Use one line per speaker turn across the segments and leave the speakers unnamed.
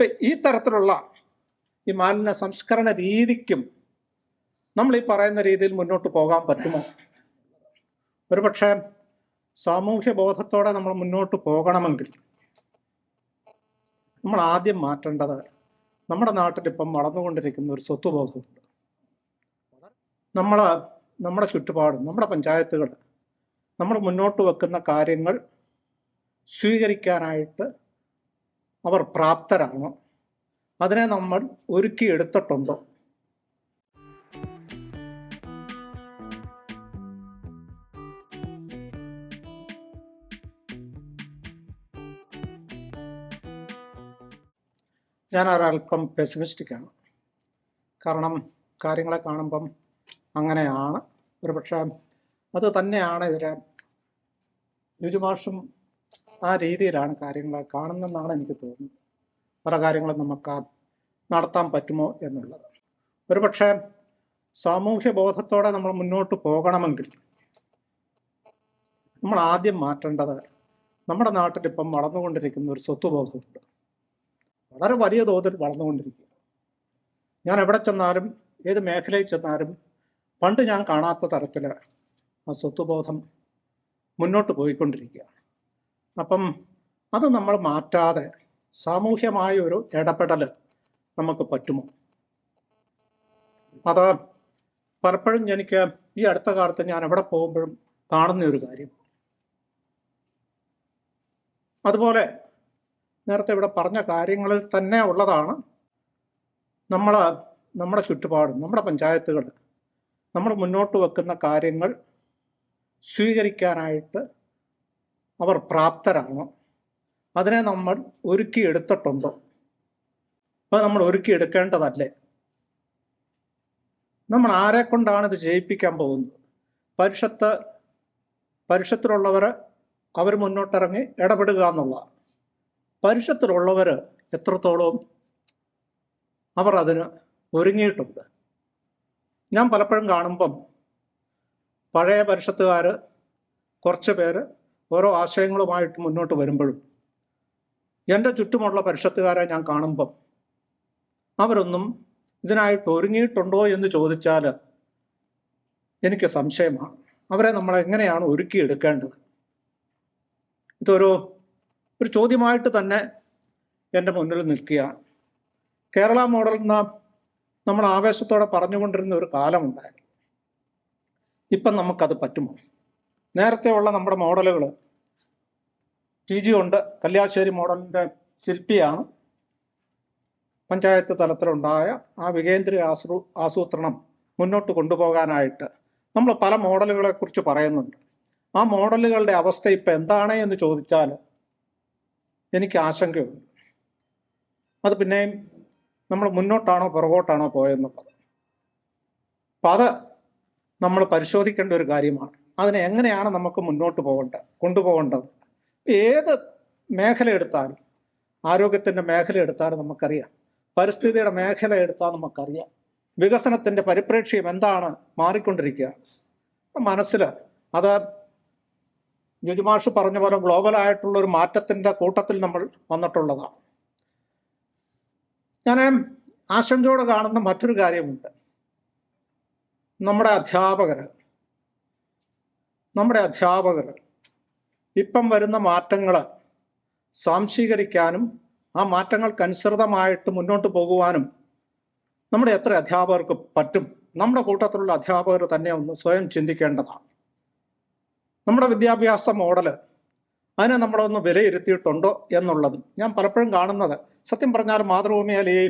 ഇപ്പം ഈ തരത്തിലുള്ള ഈ മാലിന്യ സംസ്കരണ രീതിക്കും നമ്മൾ ഈ പറയുന്ന രീതിയിൽ മുന്നോട്ട് പോകാൻ പറ്റുമോ? ഒരുപക്ഷെ സാമൂഹ്യ ബോധത്തോടെ നമ്മൾ മുന്നോട്ട് പോകണമെങ്കിൽ നമ്മൾ ആദ്യം മാറ്റേണ്ടത് നമ്മുടെ നാട്ടിൽ ഇപ്പം വളർന്നുകൊണ്ടിരിക്കുന്ന ഒരു സ്വത്വബോധമുണ്ട് നമ്മൾ നമ്മുടെ ചുറ്റുപാടും നമ്മുടെ പഞ്ചായത്തുകൾ നമ്മൾ മുന്നോട്ട് വെക്കുന്ന കാര്യങ്ങൾ സ്വീകരിക്കാനായിട്ട് അവർ പ്രാപ്തരാണോ അതിനെ നമ്മൾ ഒരുക്കിയെടുത്തിട്ടുണ്ടോ. ഞാൻ ഒരല്പം പെസിമിസ്റ്റിക്കാണ് കാരണം കാര്യങ്ങളെ കാണുമ്പം അങ്ങനെയാണ്. ഒരുപക്ഷെ അത് തന്നെയാണ് ഇതിലെ രുചിഭാഷം ആ രീതിയിലാണ് കാര്യങ്ങൾ കാണുന്നതെന്നാണ് എനിക്ക് തോന്നുന്നത്. പല കാര്യങ്ങളും നമുക്ക് നടത്താൻ പറ്റുമോ എന്നുള്ളത്. ഒരുപക്ഷെ സാമൂഹ്യ ബോധത്തോടെ നമ്മൾ മുന്നോട്ട് പോകണമെങ്കിൽ നമ്മൾ ആദ്യം മാറ്റേണ്ടത് നമ്മുടെ നാട്ടിൽ ഇപ്പം വളർന്നുകൊണ്ടിരിക്കുന്ന ഒരു സ്വത്വബോധമുണ്ട് വളരെ വലിയ തോതിൽ വളർന്നുകൊണ്ടിരിക്കുക ഞാൻ എവിടെ ചെന്നാലും ഏത് മേഖലയിൽ ചെന്നാലും പണ്ട് ഞാൻ കാണാത്ത തരത്തിൽ ആ സ്വത്വബോധം മുന്നോട്ട് പോയിക്കൊണ്ടിരിക്കുകയാണ്. അപ്പം അത് നമ്മൾ മാറ്റാതെ സാമൂഹ്യമായ ഒരു ഇടപെടൽ നമുക്ക് പറ്റുമോ? അത് പലപ്പോഴും എനിക്ക് ഈ അടുത്ത കാലത്ത് ഞാൻ എവിടെ പോകുമ്പോഴും കാണുന്ന ഒരു കാര്യം. അതുപോലെ നേരത്തെ ഇവിടെ പറഞ്ഞ കാര്യങ്ങളിൽ തന്നെ ഉള്ളതാണ് നമ്മൾ നമ്മുടെ ചുറ്റുപാടും നമ്മുടെ പഞ്ചായത്തുകൾ നമ്മൾ മുന്നോട്ട് വെക്കുന്ന കാര്യങ്ങൾ സ്വീകരിക്കാനായിട്ട് അവർ പ്രാപ്തരാണോ. അതിനെ നമ്മൾ ഒരുക്കിയെടുത്തിട്ടുണ്ടോ അത് നമ്മൾ ഒരുക്കിയെടുക്കേണ്ടതല്ലേ നമ്മൾ ആരെ കൊണ്ടാണ് ഇത് ജയിപ്പിക്കാൻ പോകുന്നത്? പരിഷത്ത് പരിഷത്തിലുള്ളവർ അവർ മുന്നോട്ടിറങ്ങി ഇടപെടുക എന്നുള്ളതാണ്. പരിഷത്തിലുള്ളവർ എത്രത്തോളം അവർ അതിന് ഒരുങ്ങിയിട്ടുണ്ട്? ഞാൻ പലപ്പോഴും കാണുമ്പം പഴയ പരിഷത്തുകാർ കുറച്ച് പേര് ഓരോ ആശയങ്ങളുമായിട്ട് മുന്നോട്ട് വരുമ്പോഴും എന്റെ ചുറ്റുമുള്ള പരിഷത്തുകാരെ ഞാൻ കാണുമ്പം അവരൊന്നും ഇതിനായിട്ട് ഒരുങ്ങിയിട്ടുണ്ടോ എന്ന് ചോദിച്ചാൽ എനിക്ക് സംശയമാണ്. അവരെ നമ്മൾ എങ്ങനെയാണ് ഒരുക്കിയെടുക്കേണ്ടത്? ഇതൊരു ഒരു ചോദ്യമായിട്ട് തന്നെ എന്റെ മുന്നിൽ നിൽക്കുകയാണ് കേരള മോഡൽ എന്ന നമ്മൾ ആവേശത്തോടെ പറഞ്ഞുകൊണ്ടിരുന്ന ഒരു കാലമുണ്ടായിരുന്നു. ഇപ്പം നമുക്കത് പറ്റുമോ? നേരത്തെ ഉള്ള നമ്മുടെ മോഡലുകൾ ടി ജി ഉണ്ട്. കല്യാശ്ശേരി മോഡലിന്റെ ശില്പിയാണ്. പഞ്ചായത്ത് തലത്തിലുണ്ടായ ആ വികേന്ദ്രീയ ആസൂ ആസൂത്രണം മുന്നോട്ട് കൊണ്ടുപോകാനായിട്ട് നമ്മൾ പല മോഡലുകളെ കുറിച്ച് പറയുന്നുണ്ട്. ആ മോഡലുകളുടെ അവസ്ഥ ഇപ്പം എന്താണ് എന്ന് ചോദിച്ചാൽ എനിക്ക് ആശങ്കയുണ്ട്. അത് പിന്നെയും നമ്മൾ മുന്നോട്ടാണോ പുറകോട്ടാണോ പോയെന്നുള്ളത്. അപ്പം അത് നമ്മൾ പരിശോധിക്കേണ്ട ഒരു കാര്യമാണ്. അതിനെ എങ്ങനെയാണ് നമുക്ക് മുന്നോട്ട് പോകേണ്ടത് കൊണ്ടുപോകേണ്ടത്? ഏത് മേഖല എടുത്താലും ആരോഗ്യത്തിന്റെ മേഖല എടുത്താലും നമുക്കറിയാം. പരിസ്ഥിതിയുടെ മേഖല എടുത്താൽ നമുക്കറിയാം. വികസനത്തിന്റെ പരിപ്രേക്ഷ്യം എന്താണ് മാറിക്കൊണ്ടിരിക്കുക. മനസ്സിൽ അത് ജുജുമാഷ് പറഞ്ഞ പോലെ ഗ്ലോബലായിട്ടുള്ള ഒരു മാറ്റത്തിന്റെ കൂട്ടത്തിൽ നമ്മൾ വന്നിട്ടുള്ളതാണ്. ഞാൻ ആശങ്കയോടെ കാണുന്ന മറ്റൊരു കാര്യമുണ്ട്. നമ്മുടെ അധ്യാപകർ നമ്മുടെ അധ്യാപകർ ഇപ്പം വരുന്ന മാറ്റങ്ങൾ സ്വാംശീകരിക്കാനും ആ മാറ്റങ്ങൾക്കനുസൃതമായിട്ട് മുന്നോട്ട് പോകുവാനും നമ്മുടെ എത്ര അധ്യാപകർക്ക് പറ്റും? നമ്മുടെ കൂട്ടത്തിലുള്ള അധ്യാപകർ തന്നെ ഒന്ന് സ്വയം ചിന്തിക്കേണ്ടതാണ്. നമ്മുടെ വിദ്യാഭ്യാസ മോഡൽ അതിനെ നമ്മളൊന്ന് വിലയിരുത്തിയിട്ടുണ്ടോ എന്നുള്ളതും ഞാൻ പലപ്പോഴും കാണുന്നത്. സത്യം പറഞ്ഞാൽ മാതൃഭൂമിയിൽ ഈ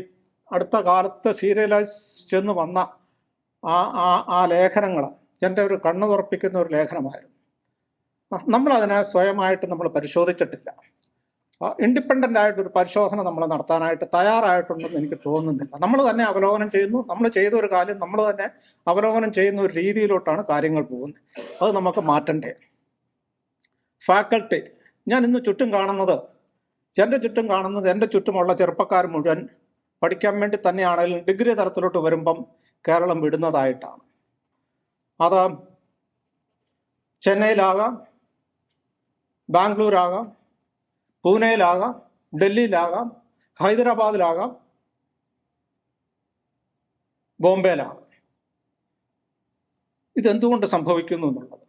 അടുത്ത കാലത്ത് സീരിയലൈസ് ചെന്ന് വന്ന ആ ആ ആ ലേഖനങ്ങൾ എന്റെ ഒരു കണ്ണു തുറപ്പിക്കുന്ന ഒരു ലേഖനമായിരുന്നു. നമ്മളതിനെ സ്വയമായിട്ട് നമ്മൾ പരിശോധിച്ചിട്ടില്ല. ഇൻഡിപെൻഡന്റ് ആയിട്ടൊരു പരിശോധന നമ്മൾ നടത്താനായിട്ട് തയ്യാറായിട്ടുണ്ടെന്ന് എനിക്ക് തോന്നുന്നില്ല. നമ്മൾ തന്നെ അവലോകനം ചെയ്യുന്നു. നമ്മൾ ചെയ്ത ഒരു കാര്യം നമ്മൾ തന്നെ അവലോകനം ചെയ്യുന്ന ഒരു രീതിയിലോട്ടാണ് കാര്യങ്ങൾ പോകുന്നത്. അത് നമുക്ക് മാറ്റണ്ടേ? ഫാക്കൾട്ടി ഞാൻ ഇന്ന് ചുറ്റും കാണുന്നത് എന്റെ ചുറ്റും കാണുന്നത് എന്റെ ചുറ്റുമുള്ള ചെറുപ്പക്കാർ മുഴുവൻ പഠിക്കാൻ വേണ്ടി തന്നെയാണെങ്കിലും ഡിഗ്രി തരത്തിലോട്ട് വരുമ്പം കേരളം വിടുന്നതായിട്ടാണ്. അത് ചെന്നൈയിലാകാം ബാംഗ്ലൂരാകാം പൂനെയിലാകാം ഡൽഹിയിലാകാം ഹൈദരാബാദിലാകാം ബോംബെയിലാകാം. ഇതെന്തുകൊണ്ട് സംഭവിക്കുന്നു എന്നുള്ളത്?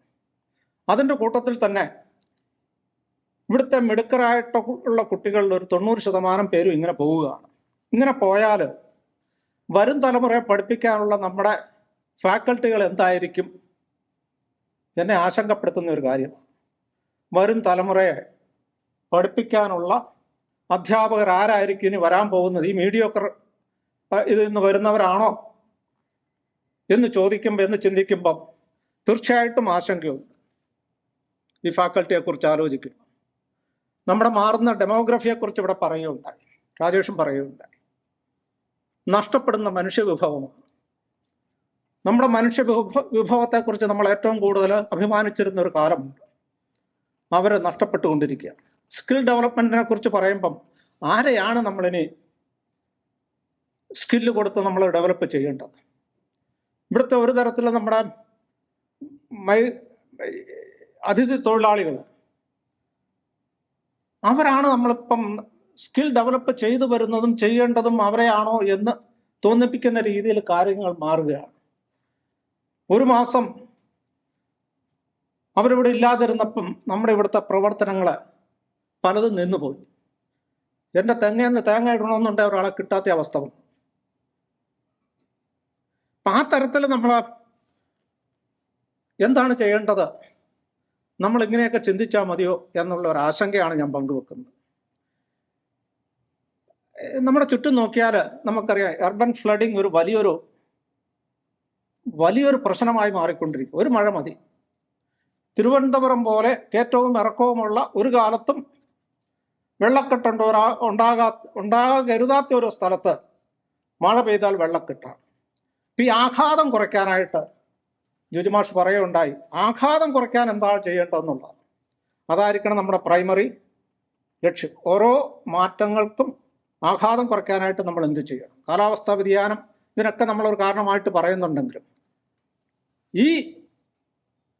അതിന്റെ കൂട്ടത്തിൽ തന്നെ ഇവിടുത്തെ മിടുക്കരായിട്ട് ഉള്ള കുട്ടികളിൽ ഒരു തൊണ്ണൂറ് ശതമാനം പേരും ഇങ്ങനെ പോവുകയാണ്. ഇങ്ങനെ പോയാൽ വരും തലമുറയെ പഠിപ്പിക്കാനുള്ള നമ്മുടെ ഫാക്കൽറ്റികൾ എന്തായിരിക്കും? എന്നെ ആശങ്കപ്പെടുത്തുന്ന ഒരു കാര്യം. വരും തലമുറയെ പഠിപ്പിക്കാനുള്ള അധ്യാപകർ ആരായിരിക്കും ഇനി വരാൻ പോകുന്നത്? ഈ മീഡിയോക്കർ ഇതിൽ നിന്ന് വരുന്നവരാണോ? എന്ന് ചോദിക്കുമ്പോൾ എന്ന് ചിന്തിക്കുമ്പം തീർച്ചയായിട്ടും ആശങ്കയുണ്ട്. ഈ ഫാക്കൽറ്റിയെക്കുറിച്ച് ആലോചിക്കും. നമ്മുടെ മാറുന്ന ഡെമോഗ്രഫിയെക്കുറിച്ച് ഇവിടെ പറയുകയുണ്ടായി. രാജേഷും പറയുകയുണ്ടായി. നഷ്ടപ്പെടുന്ന മനുഷ്യ വിഭവമാണ് നമ്മുടെ മനുഷ്യ വിഭവ വിഭവത്തെക്കുറിച്ച് നമ്മൾ ഏറ്റവും കൂടുതൽ അഭിമാനിച്ചിരുന്ന ഒരു കാലമുണ്ട് അവർ നഷ്ടപ്പെട്ടുകൊണ്ടിരിക്കുക സ്കിൽ ഡെവലപ്മെന്റിനെ കുറിച്ച് പറയുമ്പം ആരെയാണ് നമ്മളിനി സ്കില്ല് കൊടുത്ത് നമ്മൾ ഡെവലപ്പ് ചെയ്യേണ്ടത്? ഇവിടുത്തെ ഒരു തരത്തിൽ നമ്മുടെ മൈ അതിഥി തൊഴിലാളികൾ അവരാണ് നമ്മളിപ്പം സ്കിൽ ഡെവലപ്പ് ചെയ്തു വരുന്നതും ചെയ്യേണ്ടതും അവരെയാണോ എന്ന് തോന്നിപ്പിക്കുന്ന രീതിയിൽ കാര്യങ്ങൾ മാറുകയാണ്. ഒരു മാസം അവരിവിടെ ഇല്ലാതിരുന്നപ്പം നമ്മുടെ ഇവിടുത്തെ പ്രവർത്തനങ്ങൾ പലതും നിന്നുപോയി. എന്റെ തെങ്ങയെന്ന് തേങ്ങ ഇടണമെന്നുണ്ടെ ഒരാളെ കിട്ടാത്ത അവസ്ഥ അപ്പം ആ തരത്തിൽ നമ്മൾ എന്താണ് ചെയ്യേണ്ടത്? നമ്മൾ ഇങ്ങനെയൊക്കെ ചിന്തിച്ചാൽ മതിയോ എന്നുള്ള ഒരു ആശങ്കയാണ് ഞാൻ പങ്കുവെക്കുന്നത്. നമ്മുടെ ചുറ്റും നോക്കിയാൽ നമുക്കറിയാം അർബൻ ഫ്ലഡിങ് ഒരു വലിയൊരു വലിയൊരു പ്രശ്നമായി മാറിക്കൊണ്ടിരിക്കും. ഒരു മഴ മതി. തിരുവനന്തപുരം പോലെ കയറ്റവും ഇറക്കവുമുള്ള ഒരു കാലത്തും വെള്ളക്കെട്ടുണ്ടോ. ഉണ്ടാകാ ഉണ്ടാകരുതാത്ത ഒരു സ്ഥലത്ത് മഴ പെയ്താൽ വെള്ളക്കെട്ടാണ് ഇപ്പം ഈ ആഘാതം കുറയ്ക്കാനായിട്ട് ജുജുമാഷ് പറയുകയുണ്ടായി. ആഘാതം കുറയ്ക്കാൻ എന്താണ് ചെയ്യേണ്ടതെന്നുള്ളത്. അതായിരിക്കണം നമ്മുടെ പ്രൈമറി ലക്ഷ്യം. ഓരോ മാറ്റങ്ങൾക്കും ആഘാതം കുറയ്ക്കാനായിട്ട് നമ്മൾ എന്ത് ചെയ്യണം? കാലാവസ്ഥാ വ്യതിയാനം ഇതിനൊക്കെ നമ്മളൊരു കാരണമായിട്ട് പറയുന്നുണ്ടെങ്കിലും ഈ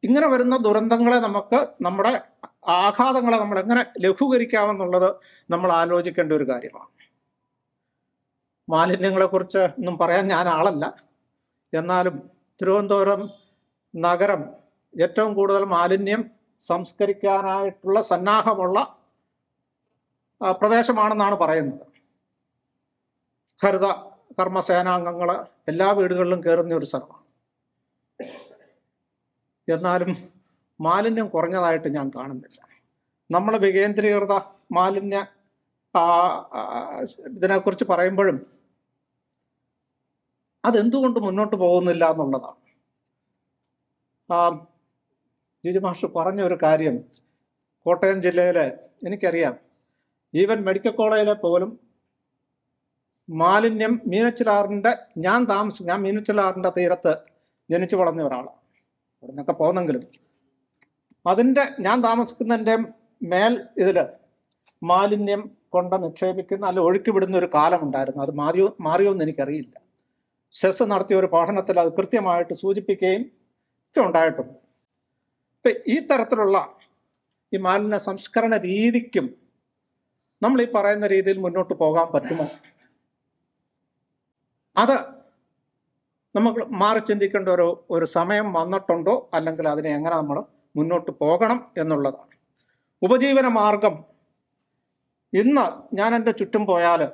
ഇങ്ങനെ വരുന്ന ദുരന്തങ്ങളെ നമുക്ക് നമ്മുടെ ആഘാതങ്ങളെ നമ്മൾ എങ്ങനെ ലഘൂകരിക്കാമെന്നുള്ളത് നമ്മൾ ആലോചിക്കേണ്ട ഒരു കാര്യമാണ്. മാലിന്യങ്ങളെക്കുറിച്ച് ഒന്നും പറയാൻ ഞാൻ ആളല്ല. എന്നാലും തിരുവനന്തപുരം നഗരം ഏറ്റവും കൂടുതൽ മാലിന്യം സംസ്കരിക്കാനായിട്ടുള്ള സന്നാഹമുള്ള പ്രദേശമാണെന്നാണ് പറയുന്നത്. ഹരിത കർമ്മസേനാംഗങ്ങൾ എല്ലാ വീടുകളിലും കയറുന്ന ഒരു സ്ഥലമാണ്. എന്നാലും മാലിന്യം കുറഞ്ഞതായിട്ട് ഞാൻ കാണുന്നില്ല. നമ്മൾ വികേന്ദ്രീകൃത മാലിന്യ ഇതിനെക്കുറിച്ച് പറയുമ്പോഴും അതെന്തുകൊണ്ട് മുന്നോട്ട് പോകുന്നില്ല എന്നുള്ളതാണ്. ജിജു മാഷ് പറഞ്ഞ ഒരു കാര്യം കോട്ടയം ജില്ലയിലെ എനിക്കറിയാം. ഈവൻ മെഡിക്കൽ കോളേജിലെ പോലും മാലിന്യം മീനച്ചിലാറിന്റെ ഞാൻ താമസ ഞാൻ മീനച്ചിലാറിന്റെ തീരത്ത് ജനിച്ചു വളർന്ന ഒരാളാണ് അവിടെ നിന്നൊക്കെ പോകുന്നെങ്കിലും. അതിന്റെ ഞാൻ താമസിക്കുന്നതിന്റെ മേൽ ഇതിൽ മാലിന്യം കൊണ്ട് നിക്ഷേപിക്കുന്ന അല്ല ഒഴുക്കി വിടുന്ന ഒരു കാലമുണ്ടായിരുന്നു. അത് മാറിയോ മാറിയോ എന്ന് എനിക്കറിയില്ല. സെസ് നടത്തിയ ഒരു പഠനത്തിൽ അത് കൃത്യമായിട്ട് സൂചിപ്പിക്കുകയും ഒക്കെ ഉണ്ടായിട്ടുണ്ട്. ഇപ്പം ഈ തരത്തിലുള്ള ഈ മാലിന്യ സംസ്കരണ രീതിക്കും നമ്മൾ ഈ പറയുന്ന രീതിയിൽ മുന്നോട്ട് പോകാൻ പറ്റുമോ? അത് നമ്മൾ മാറി ചിന്തിക്കേണ്ട ഒരു ഒരു സമയം വന്നിട്ടുണ്ടോ? അല്ലെങ്കിൽ അതിനെ എങ്ങനെ നമ്മൾ മുന്നോട്ട് പോകണം എന്നുള്ളതാണ്. ഉപജീവന മാർഗം. ഇന്ന് ഞാൻ എന്റെ ചുറ്റും പോയാൽ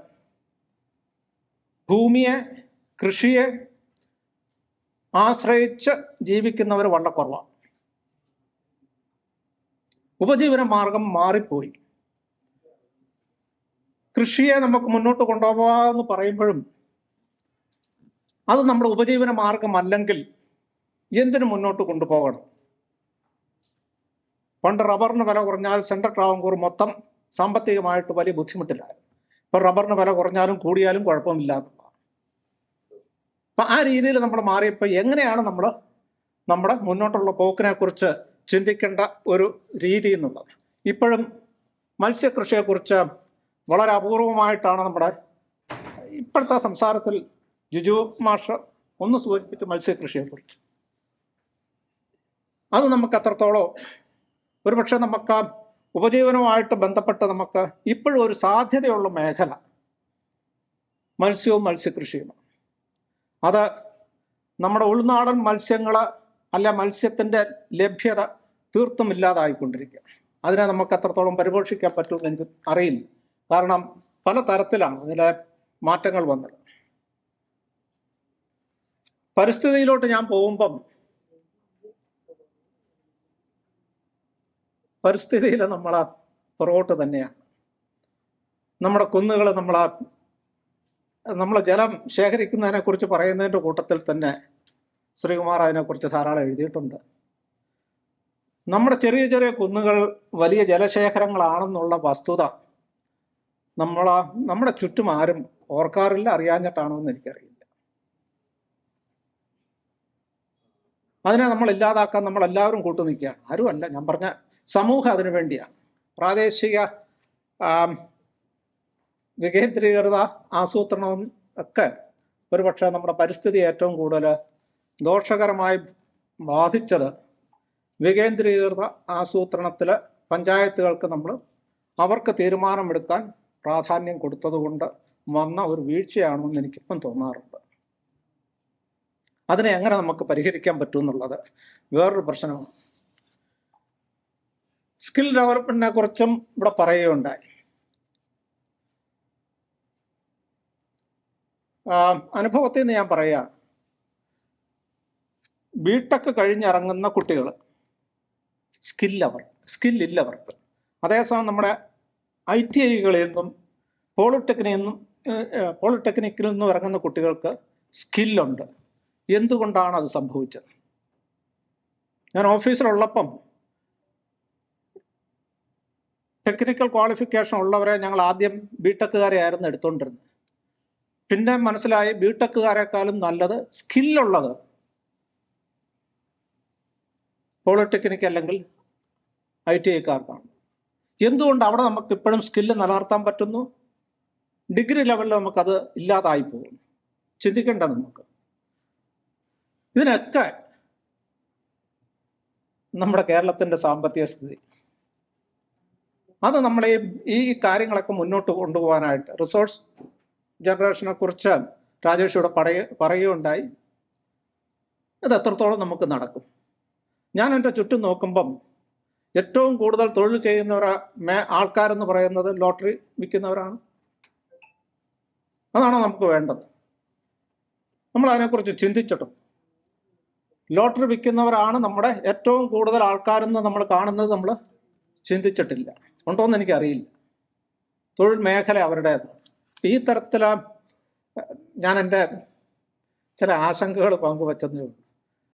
ഭൂമിയെ കൃഷിയെ ആശ്രയിച്ച് ജീവിക്കുന്നവർ വളരെ കുറവാണ്. ഉപജീവന മാർഗം മാറിപ്പോയി. കൃഷിയെ നമുക്ക് മുന്നോട്ട് കൊണ്ടുപോകാമെന്ന് പറയുമ്പോഴും അത് നമ്മുടെ ഉപജീവന മാർഗമല്ലെങ്കിൽ എന്തിനു മുന്നോട്ട് കൊണ്ടുപോകണം? പണ്ട് റബ്ബറിന് വില കുറഞ്ഞാൽ സെൻട്രൽ ട്രാവൻകൂർ മൊത്തം സാമ്പത്തികമായിട്ട് വലിയ ബുദ്ധിമുട്ടിലായിരുന്നു. ഇപ്പം റബ്ബറിന് വില കുറഞ്ഞാലും കൂടിയാലും കുഴപ്പമില്ല. എന്നുള്ളതാണ് അപ്പം ആ രീതിയിൽ നമ്മൾ മാറിയപ്പോൾ എങ്ങനെയാണ് നമ്മൾ നമ്മുടെ മുന്നോട്ടുള്ള പോക്കിനെക്കുറിച്ച് ചിന്തിക്കേണ്ട ഒരു രീതി എന്നുള്ളത്. ഇപ്പോഴും മത്സ്യകൃഷിയെക്കുറിച്ച് വളരെ അപൂർവമായിട്ടാണ് നമ്മുടെ ഇപ്പോഴത്തെ സംസാരത്തിൽ ജുജു മാഷ് ഒന്ന് സൂചിപ്പിച്ചു മത്സ്യകൃഷിയെക്കുറിച്ച്. അത് നമുക്ക് അത്രത്തോളം ഒരുപക്ഷെ നമുക്ക് ഉപജീവനവുമായിട്ട് ബന്ധപ്പെട്ട് നമുക്ക് ഇപ്പോഴും ഒരു സാധ്യതയുള്ള മേഖല മത്സ്യവും മത്സ്യകൃഷിയുമാണ്. അത് നമ്മുടെ ഉൾനാടൻ മത്സ്യങ്ങൾ അല്ല മത്സ്യത്തിന്റെ ലഭ്യത തീർത്തും ഇല്ലാതായിക്കൊണ്ടിരിക്കുക അതിനെ നമുക്ക് അത്രത്തോളം പരിപോഷിക്കാൻ പറ്റുമെന്ന് എനിക്ക് അറിയില്ല കാരണം പല തരത്തിലാണ് അതിലെ മാറ്റങ്ങൾ വന്നത്. പരിസ്ഥിതിയിലോട്ട് ഞാൻ പോകുമ്പം പരിസ്ഥിതിയിൽ നമ്മൾ ആ പുറകോട്ട് തന്നെയാണ് നമ്മുടെ കുന്നുകൾ നമ്മൾ ആ നമ്മൾ ജലം ശേഖരിക്കുന്നതിനെ കുറിച്ച് പറയുന്നതിന്റെ കൂട്ടത്തിൽ തന്നെ ശ്രീകുമാർ അതിനെക്കുറിച്ച് ധാരാളം എഴുതിയിട്ടുണ്ട്. നമ്മുടെ ചെറിയ ചെറിയ കുന്നുകൾ വലിയ ജലശേഖരങ്ങളാണെന്നുള്ള വസ്തുത നമ്മളാ നമ്മുടെ ചുറ്റും ആരും ഓർക്കാറില്ല അറിയാഞ്ഞിട്ടാണോ എന്ന് എനിക്കറിയില്ല. അതിനെ നമ്മൾ ഇല്ലാതാക്കാൻ നമ്മൾ എല്ലാവരും കൂട്ടു നിൽക്കുകയാണ്. ആരുമല്ല. ഞാൻ പറഞ്ഞ സമൂഹം അതിനു വേണ്ടിയാണ്. പ്രാദേശിക വികേന്ദ്രീകൃത ആസൂത്രണവും ഒക്കെ ഒരുപക്ഷെ നമ്മുടെ പരിസ്ഥിതി ഏറ്റവും കൂടുതൽ ദോഷകരമായി ബാധിച്ചത് വികേന്ദ്രീകൃത ആസൂത്രണത്തിൽ പഞ്ചായത്തുകൾക്ക് നമ്മൾ അവർക്ക് തീരുമാനമെടുക്കാൻ പ്രാധാന്യം കൊടുത്തതുകൊണ്ട് വന്ന ഒരു വീഴ്ചയാണെന്ന് എനിക്കിപ്പം തോന്നാറുണ്ട്. അതിനെ എങ്ങനെ നമുക്ക് പരിഹരിക്കാൻ പറ്റും എന്നുള്ളത് വേറൊരു പ്രശ്നമാണ്. സ്കിൽ ഡെവലപ്മെന്റിനെ കുറിച്ചും ഇവിടെ പറയുകയുണ്ടായി. അനുഭവത്തിൽ നിന്ന് ഞാൻ പറയുകയാണ്. ബിടെക് കഴിഞ്ഞിറങ്ങുന്ന കുട്ടികൾ സ്കില്ലവർ സ്കില്ലില്ലവർക്ക് അതേസമയം നമ്മുടെ ഐ ടി ഐകളിൽ നിന്നും പോളിടെക്നിൽ നിന്നും പോളിടെക്നിക്കിൽ നിന്നും ഇറങ്ങുന്ന കുട്ടികൾക്ക് സ്കില്ലുണ്ട് എന്തുകൊണ്ടാണ് അത് സംഭവിച്ചത്? ഞാൻ ഓഫീസിലുള്ളപ്പം ടെക്നിക്കൽ ക്വാളിഫിക്കേഷൻ ഉള്ളവരെ ഞങ്ങൾ ആദ്യം ബിടെക്കുകാരെ ആയിരുന്നു എടുത്തുകൊണ്ടിരുന്നത് പിന്നെ മനസ്സിലായി ബിടെക്കുകാരെക്കാളും നല്ലത് സ്കില്ലുള്ളത് പോളിടെക്നിക്ക് അല്ലെങ്കിൽ ഐ ടി ഐക്കാർക്കാണ് എന്തുകൊണ്ട് അവിടെ നമുക്ക് ഇപ്പോഴും സ്കില്ല് നിലനിർത്താൻ പറ്റുന്നു? ഡിഗ്രി ലെവലിൽ നമുക്കത് ഇല്ലാതായി പോകുന്നു. ചിന്തിക്കേണ്ട നമുക്ക്. ഇതിനൊക്കെ നമ്മുടെ കേരളത്തിന്റെ സാമ്പത്തിക സ്ഥിതി. അത് നമ്മളെ ഈ കാര്യങ്ങളൊക്കെ മുന്നോട്ട് കൊണ്ടുപോകാനായിട്ട് റിസോഴ്സ് ജനറേഷനെ കുറിച്ച് രാജേഷ് ഇവിടെ പറയ പറയുകയുണ്ടായി. ഇത് എത്രത്തോളം നമുക്ക് നടക്കും? ഞാൻ എന്റെ ചുറ്റും നോക്കുമ്പം ഏറ്റവും കൂടുതൽ തൊഴിൽ ചെയ്യുന്നവരാ മേ ആൾക്കാരെന്ന് പറയുന്നത് ലോട്ടറി വിൽക്കുന്നവരാണ്. അതാണോ നമുക്ക് വേണ്ടത്. നമ്മൾ അതിനെക്കുറിച്ച് ചിന്തിച്ചിട്ടും ലോട്ടറി വിൽക്കുന്നവരാണ് നമ്മുടെ ഏറ്റവും കൂടുതൽ ആൾക്കാരെന്ന് നമ്മൾ കാണുന്നത് നമ്മൾ ചിന്തിച്ചിട്ടില്ല. ഉണ്ടോ എന്ന് എനിക്കറിയില്ല. തൊഴിൽ മേഖല അവരുടേതാണ് ഈ തരത്തിൽ ഞാൻ എന്റെ ചില ആശങ്കകൾ പങ്കുവച്ചതേ ഉള്ളൂ.